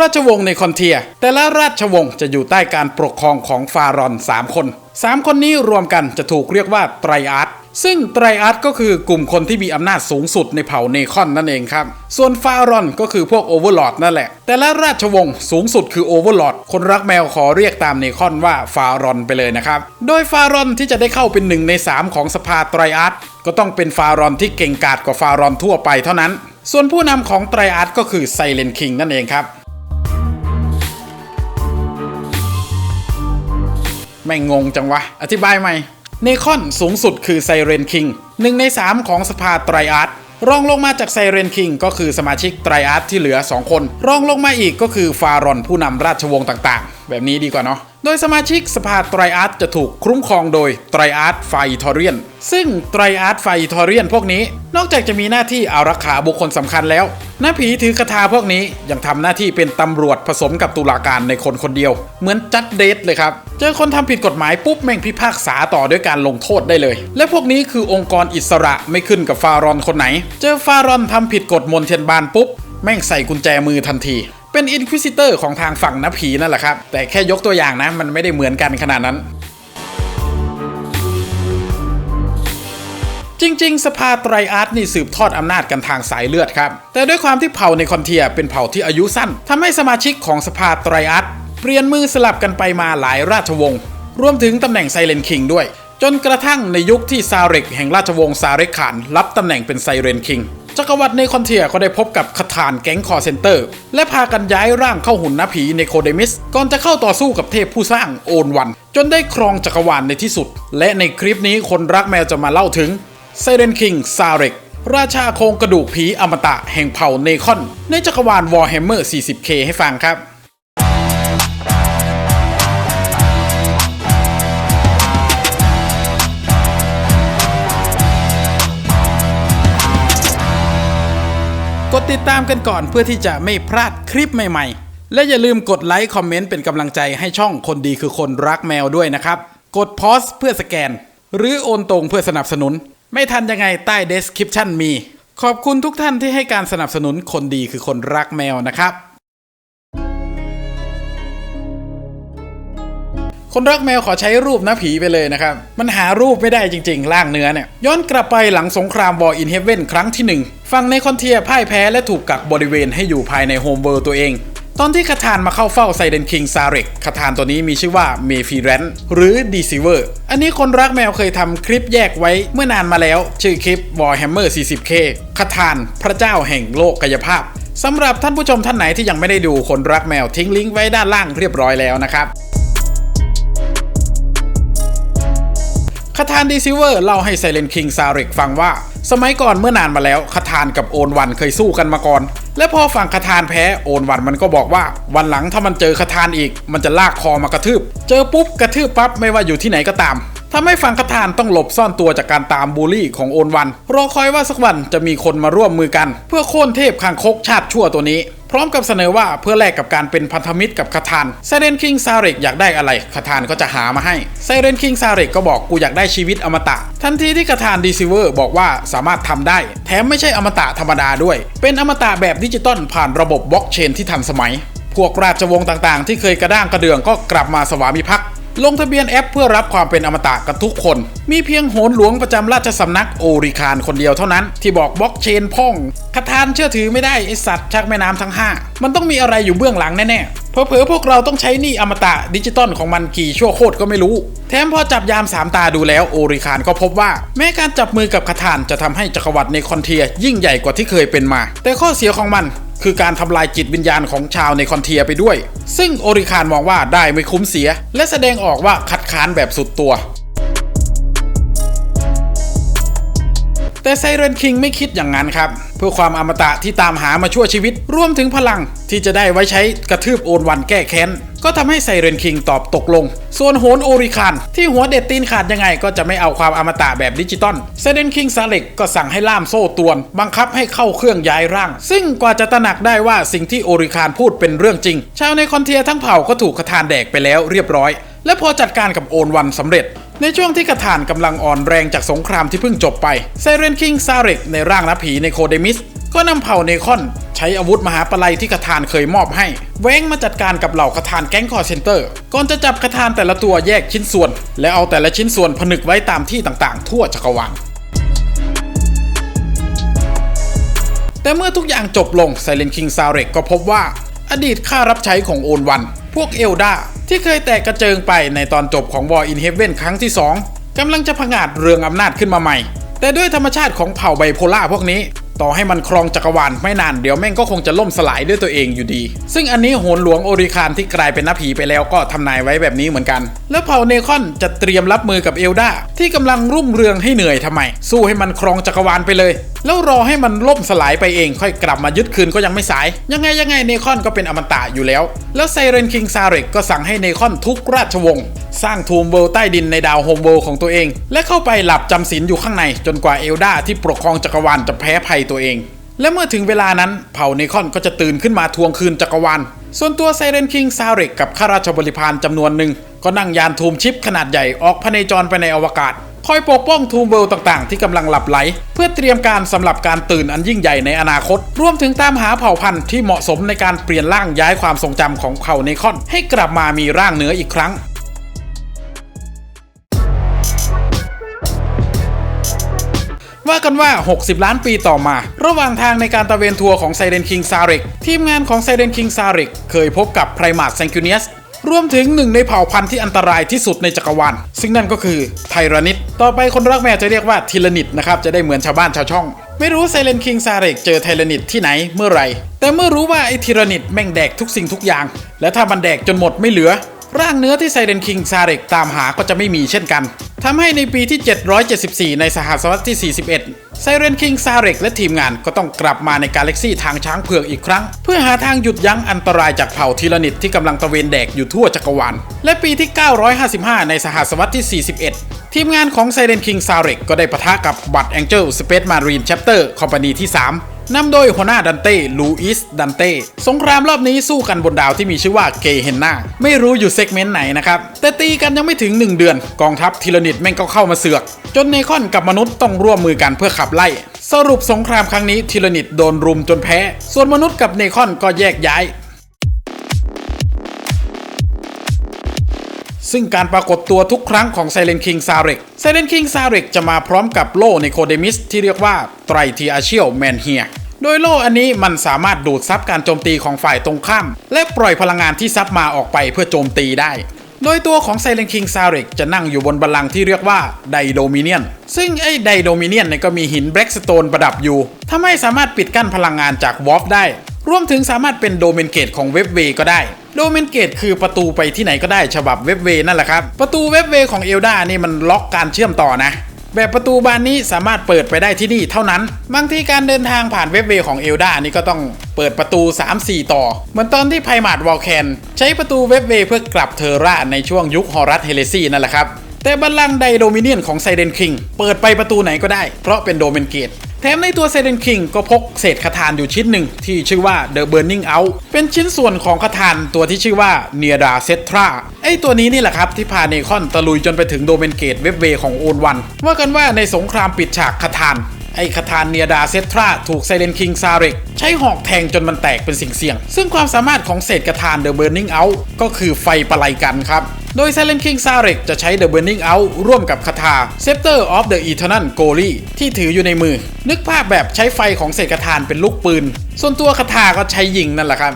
ราชวงศ์ในคอนเทีย แต่ละราชวงศ์จะอยู่ใต้การปกครองของฟารอน 3 คน 3 คนนี้รวมกันจะถูกเรียกว่าไตรอาร์ตซึ่งไตรอาร์ตก็คือกลุ่มคนที่มีอำนาจสูงสุดในเผ่าเนคอนนั่นเองครับ ส่วนฟารอนก็คือพวกโอเวอร์ลอดนั่นแหละ แต่ละราชวงศ์สูงสุดคือโอเวอร์ลอดคนรักแมวขอเรียกตามเนคอนว่าฟารอนไปเลยนะครับ โดยฟารอนที่จะได้เข้าเป็นหนึ่งใน 3 ของสภาไตรอาร์ตก็ต้องเป็นฟารอนที่เก่งกาจกว่าฟารอนทั่วไปเท่านั้น ส่วนผู้นำของไตรอาร์ตก็คือไซเลนคิงนั่นเองครับ ไม่งงจังวะ อธิบายใหม่เนคอนสูงสุดคือไซเรนคิงหนึ่งใน 3 ของสภาไตรอาร์ตรองลงมาจากไซเรนคิงก็คือสมาชิกไตรอาร์ตที่เหลือ 2 คน รองลงมาอีกก็คือฟารอนผู้นำราชวงศ์ต่างๆแบบนี้ดีกว่าเนาะ โดยสมาชิกสภาไตรอาร์ตจะถูกคุ้มครองโดยไตรอาร์ตไฟทอเรียน ซึ่งไตรอาร์ตไฟทอเรียนพวกนี้ นอกจากจะมีหน้าที่อารักขาบุคคลสำคัญแล้วหน้าผีถือคาถาพวกนี้ยังทำหน้าที่เป็นตำรวจผสมกับตุลาการในคนคนเดียว เหมือนจัดเดทเลยครับ เจอคนทำผิดกฎหมายปุ๊บแม่งพิพากษาต่อด้วยการลงโทษได้เลย และพวกนี้คือองค์กรอิสระไม่ขึ้นกับฟารอนคนไหน เจอฟารอนทำผิดกฎมนเทียนบานปุ๊บแม่งใส่กุญแจมือทันที เป็นอินควิซิเตอร์ของทางฝั่งนับผีนั่นแหละครับ แต่แค่ยกตัวอย่างนะ มันไม่ได้เหมือนกันขนาดนั้นจริง ๆ สภาไตรอาร์ตนี่สืบทอดอำนาจกันทางสายเลือดครับ แต่ด้วยความที่เผ่าในคอนเทียเป็นเผ่าที่อายุสั้นทำให้สมาชิกของสภาไตรอาร์ตเปลี่ยนมือสลับกันไปมาหลายราชวงศ์รวมถึงตำแหน่งไซเลนคิงด้วย จนกระทั่งในยุคที่ซาเร็กแห่งราชวงศ์ซาเร็กขาน รับตำแหน่งเป็นไซเรนคิง จักรวรรดิในคอนเทียก็ได้พบกับคาถานแก๊งคอเซนเตอร์ และพากันย้ายร่างเข้าหุ่นนผีในโคเดมิส ก่อนจะเข้าต่อสู้กับเทพผู้สร้างโอนวัน จนได้ครองจักรวาลในที่สุด และในคลิปนี้คนรักแมวจะมาเล่าถึงไซเรนคิงซาเร็กราชาโครงกระดูกผีอมตะแห่งเผ่าเนคอน ในจักรวาลวอร์แฮมเมอร์ 40K ให้ฟังครับ กดติดตามกันก่อนเพื่อที่จะไม่พลาดคลิปใหม่ๆ และอย่าลืมกดไลค์คอมเมนต์เป็นกำลังใจให้ช่องคนดีคือคนรักแมวด้วยนะครับ กดพอสเพื่อสแกน หรือโอนตรงเพื่อสนับสนุน ไม่ทันยังไงใต้เดสคริปชันมี ขอบคุณทุกท่านที่ให้การสนับสนุนคนดีคือคนรักแมวนะครับ คนรักแมวขอใช้รูปนะผีไปเลยนะครับ มันหารูปไม่ได้จริงๆร่างเนื้อเนี่ย ย้อนกลับไปหลังสงครามวอร์อินเฮเว่นครั้งที่ 1 ฝั่งในคอนเทียพ่ายแพ้และถูกกักบริเวณให้อยู่ภายในโฮมเวิร์ตัวเอง ตอนที่คาทานมาเข้าเฝ้าไซเดนคิงซาเร็กคาทานตัวนี้มีชื่อว่าเมฟิแรนหรือดีซิเวอร์อันนี้คนรักแมวเคยทำคลิปแยกไว้เมื่อนานมาแล้ว ชื่อคลิป Warhammer 40K คาทาน พระเจ้าแห่งโลกกายภาพสำหรับท่านผู้ชมท่านไหนที่ยังไม่ได้ดูคนรักแมวทิ้งลิงก์ไว้ด้านล่างเรียบร้อยแล้วนะครับ คาทานดีซิเวอร์เล่าให้ไซเลนคิงซาริกฟังว่า สมัยก่อนเมื่อนานมาแล้วคาทานกับโอนวันเคยสู้กันมาก่อน และพอฝั่งคาทานแพ้โอนวันมันก็บอกว่า วันหลังถ้ามันเจอคาทานอีก มันจะลากคอมากระทืบ เจอปุ๊บกระทืบปั๊บไม่ว่าอยู่ที่ไหนก็ตาม ทำให้ฝั่งคาทานต้องหลบซ่อนตัวจากการตามบูลลี่ของโอนวัน รอคอยว่าสักวันจะมีคนมาร่วมมือกัน เพื่อโค่นเทพคางคกชาติชั่วตัวนี้ พร้อมกับเสนอว่าเพื่อแลกกับการเป็นพันธมิตรกับคาทานไซเรนคิงซาเรกอยากได้อะไรคาทานก็จะหามาให้ไซเรนคิงซาเรกก็บอกกูอยากได้ชีวิตอมตะ ทันทีที่คาทานดีซิเวอร์บอกว่าสามารถทำได้ แถมไม่ใช่อมตะธรรมดาด้วย เป็นอมตะแบบดิจิตอลผ่านระบบบล็อกเชนที่ทันสมัยพวกราชวงศ์ต่างๆ ที่เคยกระด้างกระเดืองก็กลับมาสวามิภักดิ์ ลงทะเบียนแอปเพื่อรับความเป็นอมตะกันทุกคน มีเพียงโหนหลวงประจำราชสำนักโอริคานคนเดียวเท่านั้นที่บอกบล็อกเชนพ่องคาทานเชื่อถือไม่ได้ไอสัตว์ชักแม่น้ำทั้ง 5 มันต้องมีอะไรอยู่เบื้องหลังแน่ๆเพอเพอพวกเราต้องใช้นี่อมตะดิจิตอลของมันกี่ชั่วโคตรก็ไม่รู้ แถมพอจับยามสามตาดูแล้วโอริคานก็พบว่า แม้การจับมือกับคาทานจะทำให้จักรวรรดิในคอนเทีย ยิ่งใหญ่กว่าที่เคยเป็นมา แต่ข้อเสียของมัน คือการทำลายจิตวิญญาณของชาวในคอนเทียไปด้วย ซึ่งโอริคานมองว่าได้ไม่คุ้มเสีย และแสดงออกว่าคัดค้านแบบสุดตัว แต่ไซเรนคิงไม่คิดอย่างนั้นครับ เพื่อความอมตะที่ตามหามาชั่วชีวิตรวมถึงพลัง ที่จะได้ไว้ใช้กระทืบโอนวันแก้แค้น ก็ทำให้ไซเรนคิงตอบตกลง ส่วนโหนโอริคานที่หัวเด็ดตีนขาดยังไง ก็จะไม่เอาความอมตะแบบดิจิตอลไซเรนคิงซาเล็กก็สั่งให้ล่ามโซ่ตวน บังคับให้เข้าเครื่องย้ายร่าง ซึ่งกว่าจะตระหนักได้ว่าสิ่งที่โอริคานพูดเป็นเรื่องจริง ชาวในคอนเทียทั้งเผ่าก็ถูกกระทานแดกไปแล้วเรียบร้อย และพอจัดการกับโอนวันสำเร็จ ในช่วงที่กระถานกำลังอ่อนแรงจากสงครามที่เพิ่งจบไปไซเรนคิงซาเร็กในร่างนับผีในโคเดมิส ก็นำเผ่าเนคอน ใช้อาวุธมหาปลัยที่คาทานเคยมอบให้แว้งมาจัดการกับเหล่าคาทานแก๊งคอร์เซนเตอร์ ก่อนจะจับคาทานแต่ละตัวแยกชิ้นส่วน และเอาแต่ละชิ้นส่วนผนึกไว้ตามที่ต่างๆ ทั่วจักรวาลแต่เมื่อทุกอย่างจบลง Silent King s a r e k ก็พบว่า อดีตข้ารับใช้ของโอนวัน พวกเอลดาที่เคยแตกกระเจิงไปในตอนจบของ War in Heaven ครั้งที่ 2กำลังจะผงาดเรืองอำนาจขึ้นมาใหม่ แต่ด้วยธรรมชาติของเผ่าไบโพล่าพวกนี้ ต่อให้มันครองจักรวาลไม่นานเดี๋ยวแม่งก็คงจะล่มสลายด้วยตัวเองอยู่ดี ซึ่งอันนี้โหนหลวงโอริคานที่กลายเป็นนักผีไปแล้วก็ทำนายไว้แบบนี้เหมือนกัน แล้วเผ่าเนคอนจะเตรียมรับมือกับเอลดาที่กำลังรุ่งเรืองให้เหนื่อยทำไม สู้ให้มันครองจักรวาลไปเลย แล้วรอให้มันล่มสลายไปเองค่อยกลับมายึดคืนก็ยังไม่สาย ยังไงยังไงเนคอนก็เป็นอมตะอยู่แล้ว แล้วไซเรนคิงซาเรกก็สั่งให้เนคอนทุกราชวงศ์สร้างทูมเวิลใต้ดินในดาวโฮมเวิลของตัวเอง และเข้าไปหลับจำศีลอยู่ข้างในจนกว่าเอลดาที่ปกครองจักรวาลจะแพ้ภัยตัวเอง และเมื่อถึงเวลานั้นเผ่าเนคอนก็จะตื่นขึ้นมาทวงคืนจักรวาลส่วนตัวไซเรนคิงซาเรกกับข้าราชบริพารจำนวนหนึ่งก็นั่งยานทูมชิปขนาดใหญ่ออกพเนจรไปในอวกาศ คอยปกป้องทูมเวิลด์ต่างๆ ที่กำลังหลับไหล เพื่อเตรียมการสำหรับการตื่นอันยิ่งใหญ่ในอนาคต รวมถึงตามหาเผ่าพันธุ์ที่เหมาะสมในการเปลี่ยนร่างย้ายความทรงจำของเผ่าเนคอน ให้กลับมามีร่างเนื้ออีกครั้งว่ากันว่า 60 ล้านปีต่อมา ระหว่างทางในการตะเวนทัวร์ของไซเรนคิงซาริก ทีมงานของไซเรนคิงซาริก เคยพบกับไพรมาตแซงคิวเนียส รวมถึงหนึ่งในเผ่าพันธุ์ที่อันตรายที่สุดในจักรวาลซึ่งนั่นก็คือไทรานิดต่อไปคนรักแมวจะเรียกว่าทิลนิดนะครับจะได้เหมือนชาวบ้านชาวช่อง ไม่รู้ไซเลนคิงซาริกเจอไทรานิดที่ไหนเมื่อไหร่แต่เมื่อรู้ว่าไอ้ทิรานิดแม่งแดกทุกสิ่งทุกอย่าง และถ้ามันแดกจนหมดไม่เหลือ ร่างเนื้อที่ไซเรนคิงซาเรกตามหาก็จะไม่มีเช่นกันทำให้ในปีที่ 774 ในสหศตวรรษที่ 41 ไซเรนคิงซาเรกและทีมงานก็ต้องกลับมาในกาแล็กซี่ทางช้างเผือกอีกครั้ง เพื่อหาทางหยุดยั้งอันตรายจากเผ่าทีลานิดที่กำลังตะเวนแดกอยู่ทั่วจักรวาล และปีที่ 955 ในสหศตวรรษที่ 41 ทีมงานของไซเรนคิงซาเรกก็ได้ปะทะกับบัตแองเจิลสเปซมารีนแชปเตอร์คอมพานีที่ 3 นำโดยหัวหน้าดันเต้ ลูอิส ดันเต้ สงครามรอบนี้สู้กันบนดาวที่มีชื่อว่าเกเฮนนาไม่รู้อยู่เซกเมนต์ไหนนะครับ แต่ตีกันยังไม่ถึง 1 เดือน กองทัพทีลนิดแม่งก็เข้ามาเสือก จนเนคอนกับมนุษย์ต้องร่วมมือกันเพื่อขับไล่ สรุปสงครามครั้งนี้ทีลนิดโดนรุมจนแพ้ ส่วนมนุษย์กับเนคอนก็แยกย้าย ซึ่งการปรากฏตัวทุกครั้งของ Silent King s a r e k Silent King s a r e k จะมาพร้อมกับโล่ในโคเดมิสที่เรียกว่าไตรทีอาเชียลแมนเฮียโดยโล่อันนี้มันสามารถดูดซับการโจมตีของฝ่ายตรงข้าม และปล่อยพลังงานที่ซับมาออกไปเพื่อโจมตีได้ โดยตัวของ Silent King s a r e k จะนั่งอยู่บนบัลลังก์ที่เรียกว่าไดโดมิเนียน ซึ่งไอ้ไดโดมิเนียนเนี่ยก็มีหินแบล็กสโตนประดับอยู่ทำให้สามารถปิดกั้นพลังงานจากวอฟได้ รวมถึงสามารถเป็นโดเมนเกตของเว็บเวก็ได้ โดเมนเกตคือประตูไปที่ไหนก็ได้ฉบับเว็บเวนั่นแหละครับ ประตูเว็บเวของเอลดานี่มันล็อกการเชื่อมต่อนะ แบบประตูบานนี้สามารถเปิดไปได้ที่นี่เท่านั้น บางทีการเดินทางผ่านเว็บเวของเอลดานี่ก็ต้องเปิดประตู 3-4 ต่อ เหมือนตอนที่ไพมาดวอลแคนใช้ประตูเว็บเวเพื่อกลับเทอร่าในช่วงยุคฮอรัสเฮเลซีนั่นแหละครับแต่บัลลังก์ไดโดมิเนียนของไซเดนคิงเปิดไปประตูไหนก็ได้ เพราะเป็นโดเมนเกต แถมในตัวเซเดนคิงก็พกเศษคาถานอยู่ชิ้นหนึ่งที่ชื่อว่า The Burning Out เป็นชิ้นส่วนของคาถานตัวที่ชื่อว่าเนียดาเซตราไอตัวนี้นี่แหละครับที่พาเนคอนตะลุยจนไปถึงโดเมนเกตเว็บเวของโอนวันว่ากันว่าในสงครามปิดฉากคาถาน ไอ้คาทานเนียดาเซตราถูกไซเลนคิงซาเรกใช้หอกแทงจนมันแตกเป็นสิ่งเสี่ยง ซึ่งความสามารถของเศษกระทาน The Burning Out ก็คือไฟประไลกันครับ โดย Silent King s a r e k จะใช้ The Burning Out ร่วมกับคาถา Scepter of the Eternal Glory ที่ถืออยู่ในมือ นึกภาพแบบใช้ไฟของเศษกระทานเป็นลูกปืน ส่วนตัวคาถาก็ใช้ยิงนั่นแหละครับ